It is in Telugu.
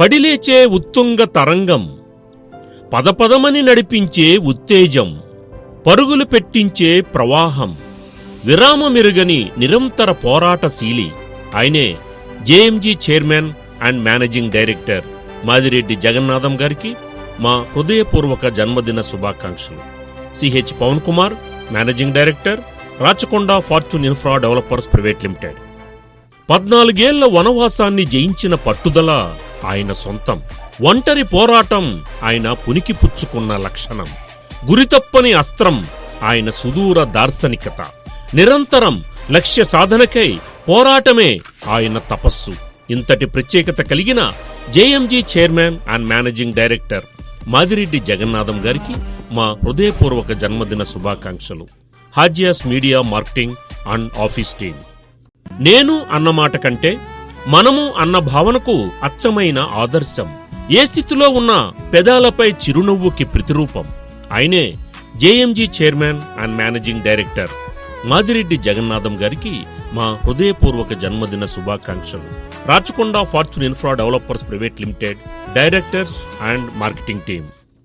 పడిలేచే ఉత్తుంగ తరంగం. పదపదమని నడిపించే ఉత్తేజం. పరుగులు పెట్టించే ప్రవాహం. విరామమిరుగని నిరంతర పోరాటశీలి. ఆయనే JMG chairman and managing director Madireddy Jagannatham గారికి మా హృదయపూర్వక జన్మదిన శుభాకాంక్షలు. CH Pavan Kumar managing director Rachakonda fortune infra developers private limited. పద్నాలుగేళ్ళ వనవాసాన్ని జయించిన పట్టుదల ఆయన సొంతం. ఒంటరి పోరాటం ఆయన పునికి పుచ్చుకున్న లక్షణం. గురితప్పని అస్త్రం ఆయన సుదూర దార్శనికత. నిరంతరం లక్ష్య సాధనకై పోరాటమే ఆయన తపస్సు. ఇంతటి ప్రత్యేకత కలిగిన JMG chairman and managing director Madireddy Jagannatham గారికి మా హృదయపూర్వక జన్మదిన శుభాకాంక్షలు. హాజియాస్ media marketing and office team నేను అన్నమాట కంటే మనము అన్న భావనకు అచ్చమైన ఆదర్శం. ఏ స్థితిలో ఉన్న పెదాలపై చిరునవ్వుకి ప్రతిరూపం. ఆయనే JMG chairman and managing director. Madireddy Jagannatham గారికి మా హృదయపూర్వక జన్మదిన శుభాకాంక్షలు. Rachakonda fortune infra developers private limited directors and marketing team